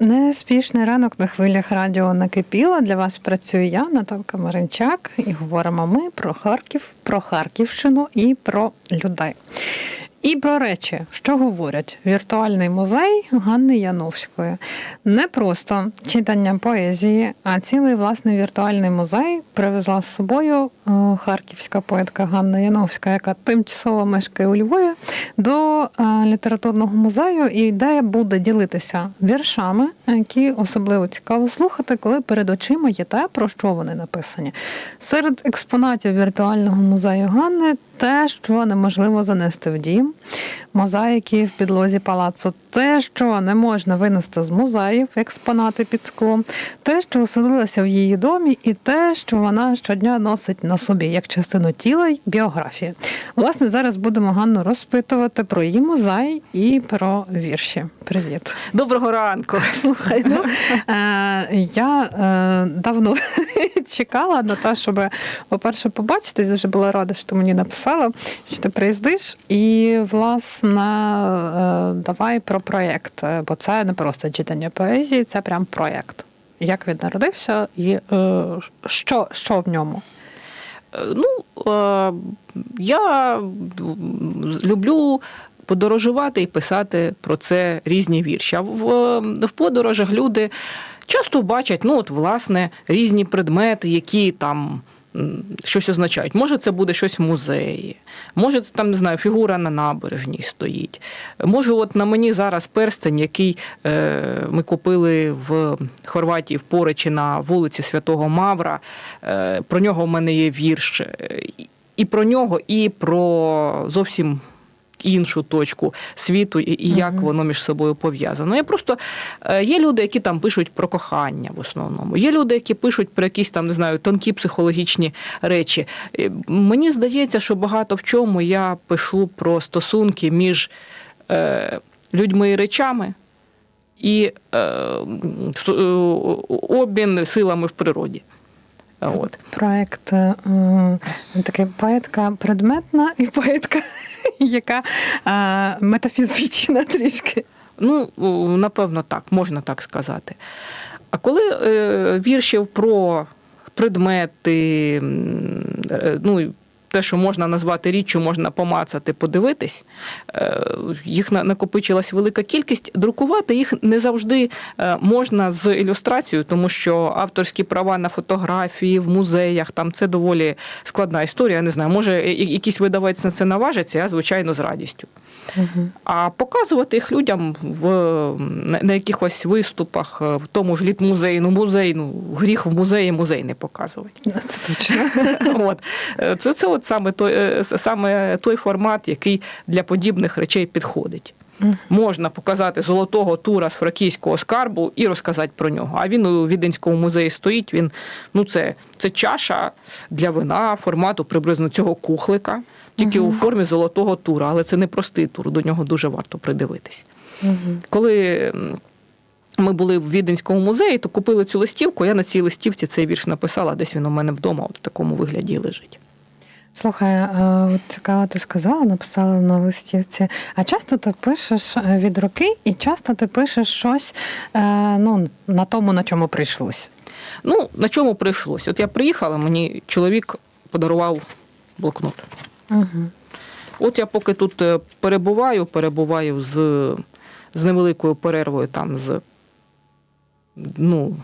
Неспішний ранок на хвилях радіо накипіло. Для вас працюю я, Наталка Маринчак, і говоримо ми про Харків, про Харківщину і про людей. І про речі, що говорять віртуальний музей Ганни Яновської. Не просто читання поезії, а цілий власний віртуальний музей привезла з собою е, харківська поетка Ганна Яновська, яка тимчасово мешкає у Львові, до е, літературного музею, і де буде ділитися віршами, які особливо цікаво слухати, коли перед очима є те, про що вони написані. Серед експонатів віртуального музею Ганни те, що неможливо занести в дім, мозаїки в підлозі палацу, те, що не можна винести з музеїв, експонати під склом, те, що оселилося в її домі, і те, що вона щодня носить на собі як частину тіла й біографії. Власне, зараз будемо Ганну розпитувати про її музей і про вірші. Привіт. Доброго ранку. Слухай, ну е, я е, давно чекала на те, щоб, по-перше, побачитись, дуже була рада, що ти мені написала, що ти приїздиш. І, власне, е, давай про проєкт, е, бо це не просто читання поезії, це прям проєкт. Як він народився, і е, що, що в ньому? Ну, я люблю подорожувати і писати про це різні вірші. А в, в подорожах люди часто бачать, ну, от, власне, різні предмети, які там. Щось означають. Може, це буде щось в музеї, може, там не знаю, фігура на набережній стоїть. Може, от на мені зараз перстень, який е, ми купили в Хорватії в Поричі на вулиці Святого Мавра. Е, про нього в мене є вірш. Е, І про нього, і про зовсім іншу точку світу, і, і як воно між собою пов'язано. Я просто е, є люди, які там пишуть про кохання в основному. Є люди, які пишуть про якісь там не знаю тонкі психологічні речі. Е, Мені здається, що багато в чому я пишу про стосунки між е, людьми і речами. І е, е, обмін силами в природі. От. Проект е, такий поетка предметна і поетка, яка е, метафізична трішки. Ну, напевно, так, можна так сказати. А коли вірші віршів про предмети, е, ну, те, що можна назвати річчю, можна помацати, подивитись, е, їх накопичилась велика кількість. Друкувати їх не завжди е, можна з ілюстрацією, тому що авторські права на фотографії в музеях там це доволі складна історія. Я не знаю, може якийсь видавець на це наважиться, я звичайно з радістю. Угу. А показувати їх людям в, на, на якихось виступах, е, в тому ж літмузеї, ну музей, ну гріх в музеї музей не показувати. Це точно. От. Це, це от саме той, е, саме той формат, який для подібних речей підходить. Можна показати золотого тура з фракійського скарбу і розказати про нього. А він у Віденському музеї стоїть. Він ну це, це чаша для вина формату приблизно цього кухлика, тільки Мгм. у формі золотого тура, але це не простий тур, до нього дуже варто придивитись. Мгм. Коли ми були в Віденському музеї, то купили цю листівку. Я на цій листівці цей вірш написала, десь він у мене вдома от в такому вигляді лежить. Слухай, а от цікаво, ти сказала, написала на листівці. А часто ти пишеш е, від руки, і часто ти пишеш щось е, ну, на тому, на чому прийшлось. Ну, на чому прийшлось? От я приїхала, мені чоловік подарував блокнот. Угу. От я поки тут е, перебуваю, перебуваю з, з невеликою перервою там з ну,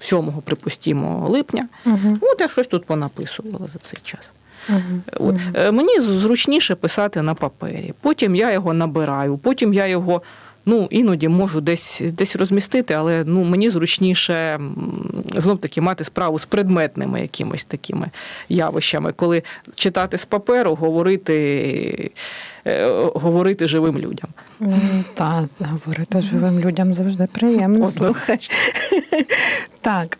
7, припустімо, липня. Угу. От я щось тут понаписувала за цей час. Угу. От. Е, Мені зручніше писати на папері. Потім я його набираю, потім я його ну, іноді можу десь, десь розмістити, але ну, мені зручніше знов таки мати справу з предметними якимись такими явищами, коли читати з паперу, говорити, е, говорити живим людям. Так, говорити живим людям завжди приємно. Однозначно. Так,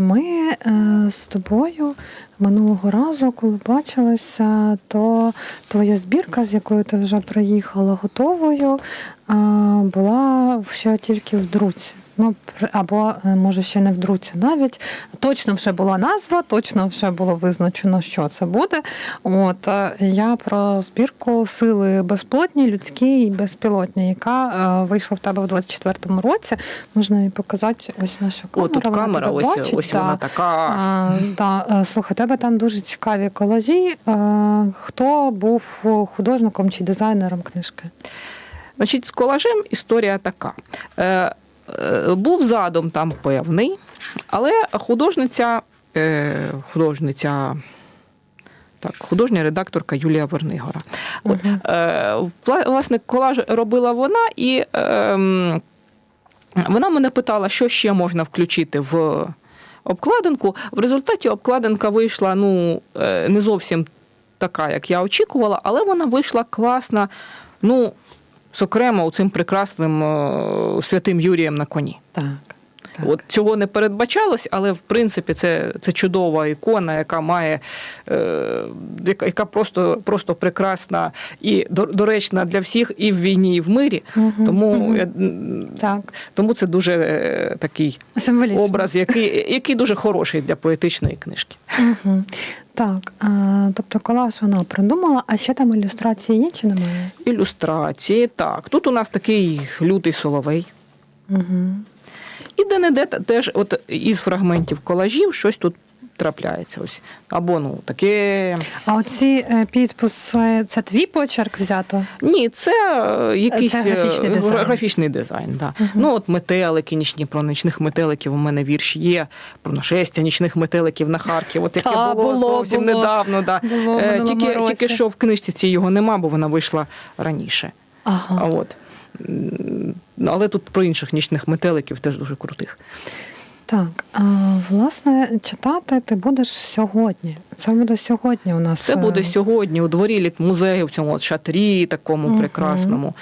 ми е, з тобою минулого разу, коли бачилися, то твоя збірка, з якою ти вже приїхала готовою, була ще тільки в друці. Ну, або е, може ще не вдруться навіть. Точно вже була назва, точно вже було визначено, що це буде. От е, я про збірку сили безплотні, людські і безпілотні, яка е, вийшла в тебе в 24-му році. Можна її показати. Ось наша О, тут вона камера, ось, бачить, ось вона така. А, да, е, слухай, тебе там дуже цікаві колажі. Хто був художником чи дизайнером книжки? Значить, з колажем історія така. Е, був задум там певний, але художниця, е, художниця. Так, художня редакторка Юлія Вернигора. Е, вла- власне, колаж робила вона, і е, вона мене питала, що ще можна включити в обкладинку. В результаті обкладинка вийшла ну, е, не зовсім така, як я очікувала, але вона вийшла класна. Ну, зокрема, цим прекрасним е, святим Юрієм на коні. Так. Так. От цього не передбачалось, але в принципі це, це чудова ікона, яка має е, яка, просто, просто прекрасна і доречна для всіх і в війні, і в мирі. Мгм, Тому, мгм. я, Так, тому це дуже е, такий образ, який, який дуже хороший для поетичної книжки. Угу. Так, а, тобто колаж вона придумала, а ще там ілюстрації є чи немає? Ілюстрації. Так, тут у нас такий лютий соловей. Угу. І де-не-де теж от із фрагментів колажів щось тут трапляється. Ось. Або ну таке. А оці е, підписи це твій почерк взято? Ні, це е, якийсь Це графічний е, дизайн. графічний дизайн. Да. Мгм. Ну, от метелики нічні, про нічних метеликів у мене вірш є, про нашестя нічних метеликів на Харків, от яке Та, було, було, зовсім було. недавно. Да. Було Тільки, тільки що в книжці цій його нема, бо вона вийшла раніше. А Ага. от. Але тут про інших нічних метеликів теж дуже крутих. Так, а, власне, читати ти будеш сьогодні. Це буде сьогодні у нас. Це е, буде сьогодні у дворі літмузею, в цьому шатрі такому угу. прекрасному.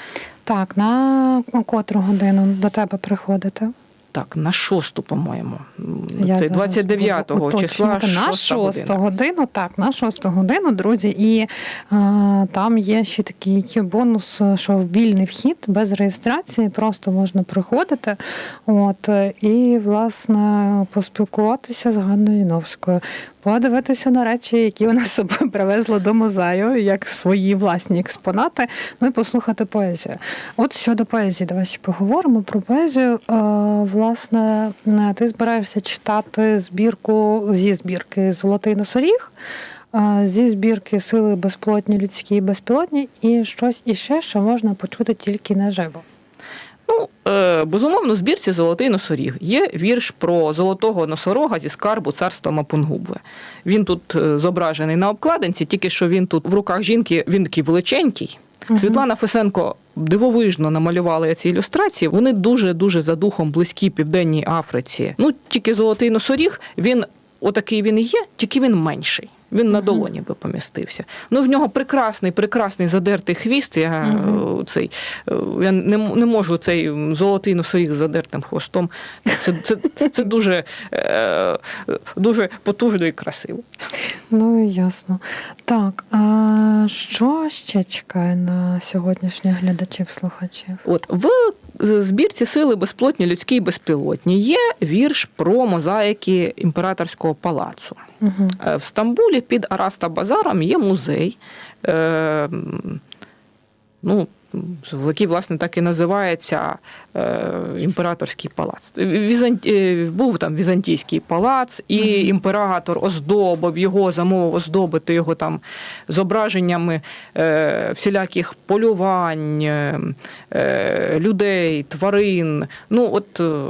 Так, на котру годину до тебе приходити? Так, на шосту, по-моєму. Я Це 29 буду числа. на шосту годину. Так, на шосту годину, друзі. І е, там є ще такий бонус, що вільний вхід без реєстрації, просто можна приходити. От е, і власне поспілкуватися з Ганною Іновською, подивитися на речі, які вона з собою привезла до музею, як свої власні експонати. Ну і послухати поезію. От щодо поезії, давай ще поговоримо про поезію. Е, Власне, е, ти збираєшся читати збірку зі збірки Золотий носоріг, е, зі збірки Сили безплотні, людські і безпілотні, і щось іще, що можна почути тільки наживо. Ну, е, безумовно, в збірці Золотий носоріг є вірш про золотого носорога зі скарбу царства Мапунгубве. Він тут зображений на обкладинці, тільки що він тут в руках жінки, він такий величенький. Мгм. Світлана Фесенко дивовижно намалювала ці ілюстрації. Вони дуже дуже за духом близькі південній Африці. Ну тільки золотий носоріг, він отакий він і є, тільки він менший. Він на долоні би помістився. Ну в нього прекрасний, прекрасний задертий хвіст. Я е, цей е, я не, не можу цей золотий носоріг з задертим хвостом. Це, це, це дуже, е, дуже потужно і красиво. Ну ясно. Так, а що ще чекає на сьогоднішніх глядачів, слухачів? От в збірці сили безплотні, людські і безпілотні є вірш про мозаїки імператорського палацу. Угу. В Стамбулі під Араста Базаром є музей. Е, ну, який, власне, так і називається е, імператорський палац. Візант... е, Був там візантійський палац, і імператор оздобив його, замовив оздобити його там зображеннями е, всіляких полювань, е, е, людей, тварин. Ну, от е,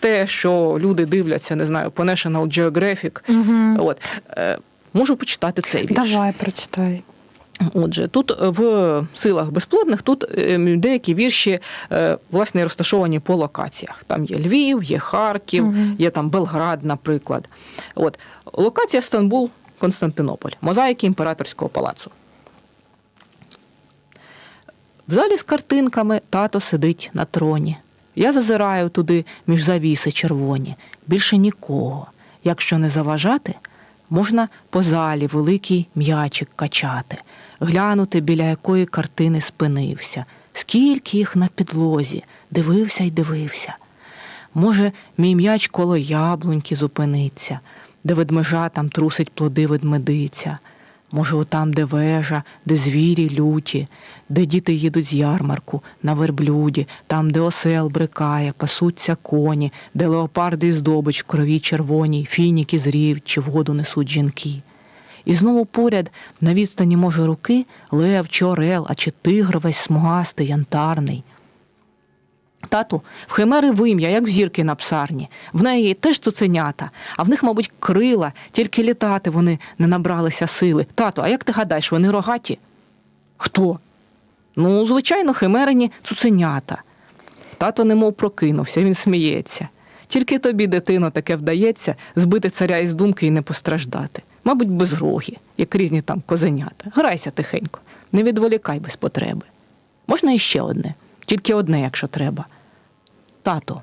те, що люди дивляться, не знаю, по National Geographic. Угу. От е, можу почитати цей вірш. Давай, прочитай. Отже, тут е, в силах безплодних тут е, деякі вірші е, власне розташовані по локаціях. Там є Львів, є Харків, є там Белград, наприклад. От локація Стамбул, Константинополь, мозаїки імператорського палацу. В залі з картинками тато сидить на троні. Я зазираю туди між завіси червоні. Більше нікого. Якщо не заважати, можна по залі великий м'ячик качати, глянути, біля якої картини спинився, скільки їх на підлозі, дивився й дивився. Може, мій м'яч коло яблуньки зупиниться, де ведмежа там трусить плоди ведмедиця. Може, отам, де вежа, де звірі люті, де діти їдуть з ярмарку на верблюді, там, де осел брикає, пасуться коні, де леопарди здобич крові червоній, фініки зріють чи воду несуть жінки. І знову поряд на відстані, може, руки лев чи орел, а чи тигр весь смугастий, янтарний. Тату, в химери вим'я, як в зірки на псарні. В неї теж цуценята, а в них, мабуть, крила, тільки літати вони не набралися сили. Тату, а як ти гадаєш, вони рогаті? Хто? Ну, звичайно, химерині цуценята. Тато немов прокинувся, він сміється. Тільки тобі, дитино, таке вдається збити царя із думки і не постраждати. Мабуть, безрогі, як різні там козенята. Грайся тихенько, не відволікай без потреби. Можна іще одне, тільки одне, якщо треба. Тато,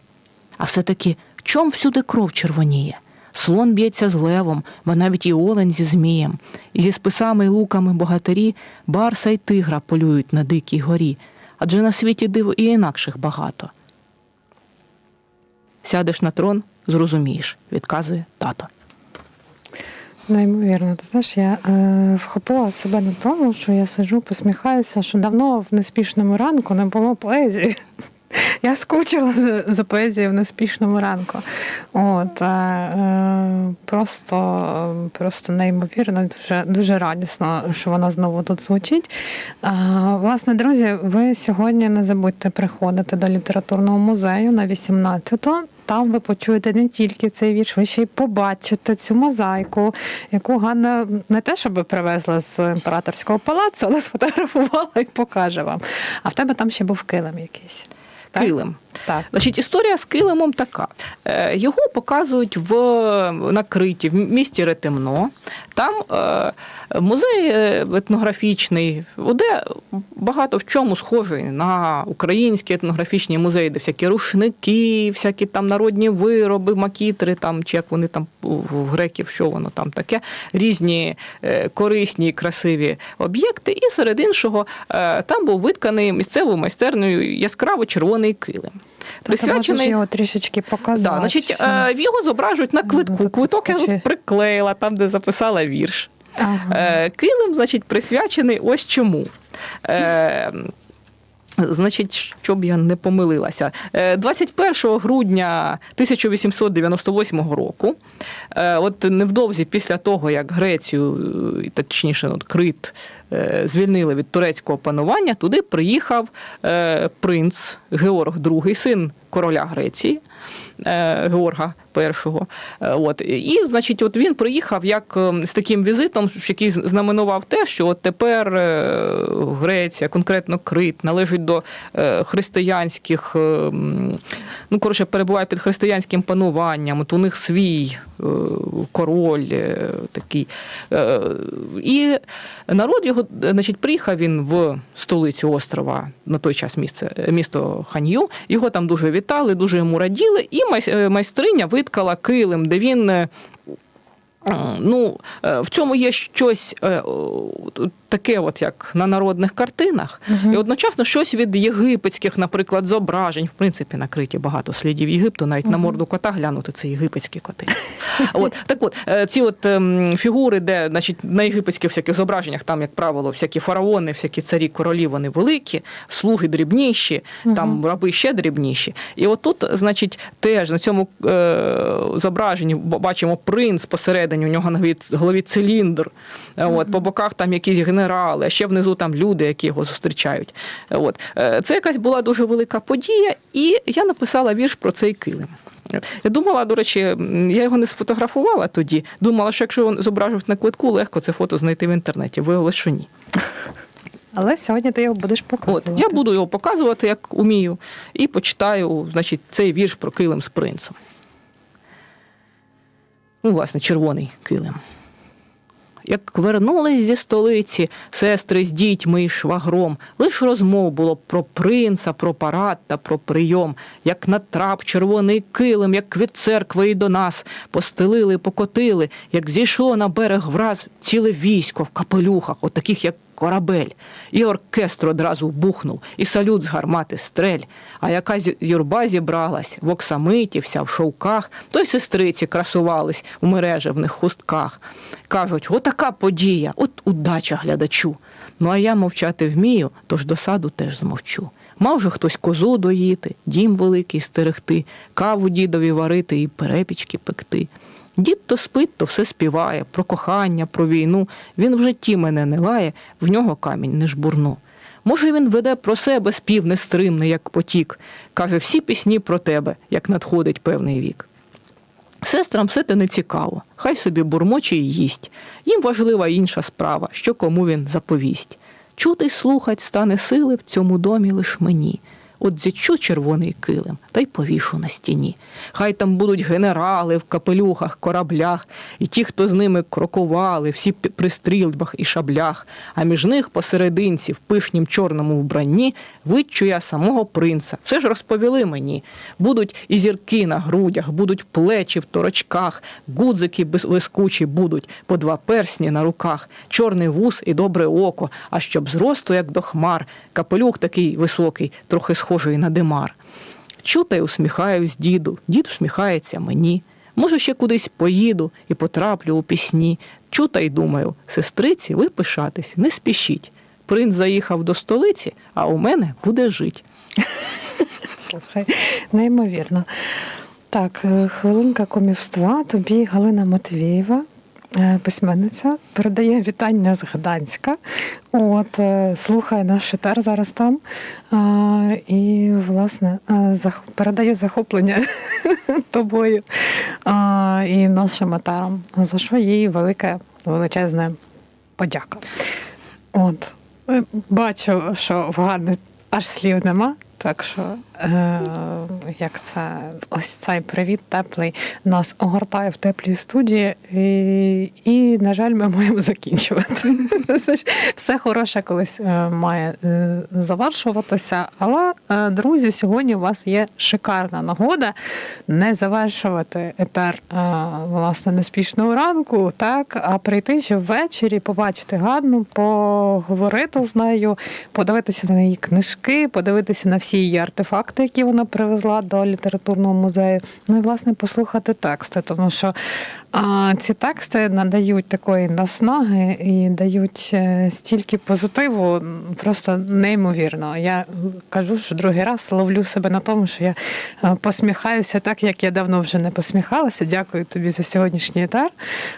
а все-таки чом всюди кров червоніє? Слон б'ється з левом, бо навіть і олень зі змієм, і зі списами й луками богатирі барса й тигра полюють на дикій горі, адже на світі диво і інакших багато. Сядеш на трон, зрозумієш, відказує тато. Неймовірно, ти знаєш, я е, вхопила себе на тому, що я сиджу, посміхаюся, що давно в неспішному ранку не було поезії. Я скучила за, за поезією в неспішному ранку. От, е, просто, просто неймовірно, дуже, дуже радісно, що вона знову тут звучить. Е, власне, друзі, ви сьогодні не забудьте приходити до літературного музею на 18-ту. Там ви почуєте не тільки цей вірш, ви ще й побачите цю мозаїку, яку Ганна не те, щоб привезла з імператорського палацу, але сфотографувала і покаже вам. А в тебе там ще був килим якийсь. Так? Так. Значить, історія з килимом така. Е, Його показують в накриті в місті Ретемно. Там е, музей е, етнографічний, де багато в чому схожий на українські етнографічні музеї, де всякі рушники, всякі там народні вироби, макітри, там, чи як вони там в греків, що воно там таке, різні корисні красиві об'єкти. І серед іншого там був витканий місцевою майстернею яскраво червоний килим. Так, ти його трішечки показати. Да, значить, е, його зображують на квитку. Ну, Квиток я тут приклеїла там, де записала вірш. Ага. Е, Килим, значить, присвячений ось чому. Е, Значить, щоб я не помилилася, Е, 21 грудня 1898 року, е, от невдовзі після того, як Грецію, е, точніше, от Крит, е, звільнили від турецького панування, туди приїхав е, принц Георг II, син короля Греції. е, Георга І. Е, От. І, значить, от він приїхав як е, з таким візитом, який знаменував те, що от тепер е, Греція, конкретно Крит, належить до християнських, ну, коротше, перебуває під християнським пануванням, от у них свій король такий. І народ його, значить, приїхав він в столицю острова, на той час місце, місто Ханью. Його там дуже вітали, дуже йому раділи, і май- майстриня виткала килим, де він. е, Ну, е, в цьому є щось е, таке, от як на народних картинах, Мгм. і одночасно щось від єгипетських, наприклад, зображень. В принципі, накриті багато слідів Єгипту, навіть на морду кота глянути це єгипетські коти. От так, от е, ці от ем, фігури, де значить на єгипетських всяких зображеннях, там, як правило, всякі фараони, всякі царі, королі, вони великі, слуги дрібніші, там раби ще дрібніші. І от тут, значить, теж на цьому е, зображенні бачимо принц посередині, у нього на голові циліндр. Е, От, по боках там якісь генерали, а ще внизу там люди, які його зустрічають. Е, От. Е, Це якась була дуже велика подія, і я написала вірш про цей килим. Я думала, до речі, я його не сфотографувала тоді. Думала, що якщо його зображують на квитку, легко це фото знайти в інтернеті. Виявилося, що ні. Але сьогодні ти його будеш От, показувати. я буду його показувати, як умію, і почитаю значить, цей вірш про килим з принцем. Ну, власне, червоний килим. Як вернулись зі столиці сестри з дітьми і швагром, лиш розмов було про принца, про парад та про прийом, як на трап червоний килим, як від церкви і до нас постелили, покотили, як зійшло на берег враз ціле військо в капелюхах, от як корабель. І оркестр одразу бухнув, і салют з гармати стрель. А якась юрба зібралась в оксамиті, вся в шовках, то й сестриці красувались у мережевних хустках. Кажуть, отака подія, от удача глядачу. Ну а я мовчати вмію, тож досаду теж змовчу. Мав же хтось козу доїти, дім великий стерегти, каву дідові варити і перепічки пекти. Дід то спить, то все співає про кохання, про війну. Він в житті мене не лає, в нього камінь не жбурну. Може, він веде про себе спів нестримний, як потік, каже всі пісні про тебе, як надходить певний вік. Сестрам все те не цікаво, хай собі бурмоче і їсть. Їм важлива інша справа, що кому він заповість. Чути й слухать стане сили в цьому домі лиш мені. От зічу червоний килим та й повішу на стіні. Хай там будуть генерали в капелюхах, кораблях, і ті, хто з ними крокували, всі при стрільбах і шаблях, а між них посерединці в пишнім чорному вбранні витчу я самого принца. Все ж розповіли мені. Будуть і зірки на грудях, будуть плечі в торочках, гудзики блискучі будуть, по два персні на руках, чорний вус і добре око, а щоб зросту, як до хмар, капелюх такий високий, трохи схожий на димар. Чута й усміхаюсь діду, дід усміхається мені. Може, ще кудись поїду і потраплю у пісні. Чута й думаю, сестриці, ви пишатись, не спішіть. Принц заїхав до столиці, а у мене буде жить. Слухай, неймовірно. Так, е, хвилинка комівства. Тобі Галина Матвієва, письменниця, передає вітання з Гданська. От, е, слухає наш етер зараз там. Е, І, власне, е, передає захоплення тобою е, і нашим етером, за що їй велике, величезне подяка. От, е, бачу, що в Ганни аж слів нема. Так що, е, як це ось цей привіт теплий нас огортає в теплій студії, і, і на жаль, ми маємо закінчувати. Все хороше колись е, має е, завершуватися. Але, е, друзі, сьогодні у вас є шикарна нагода не завершувати етер е, власне неспішного ранку, так, а прийти ще ввечері, побачити Ганну, поговорити з нею, подивитися на її книжки, подивитися на всі її артефакти, які вона привезла до літературного музею. Ну і власне послухати тексти, тому що а, ці тексти надають такої наснаги і дають е, стільки позитиву, просто неймовірно. Я кажу, що другий раз ловлю себе на тому, що я е, посміхаюся так, як я давно вже не посміхалася. Дякую тобі за сьогоднішній етер.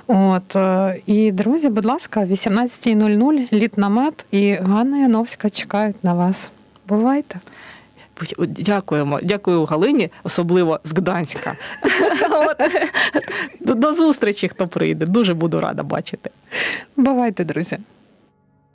От е, і друзі, будь ласка, 18.00 літ намет і Ганна Яновська чекають на вас. Бувайте. Дякуємо, дякую Галині, особливо з Гданська. До зустрічі, хто прийде. Дуже буду рада бачити. Бувайте, друзі.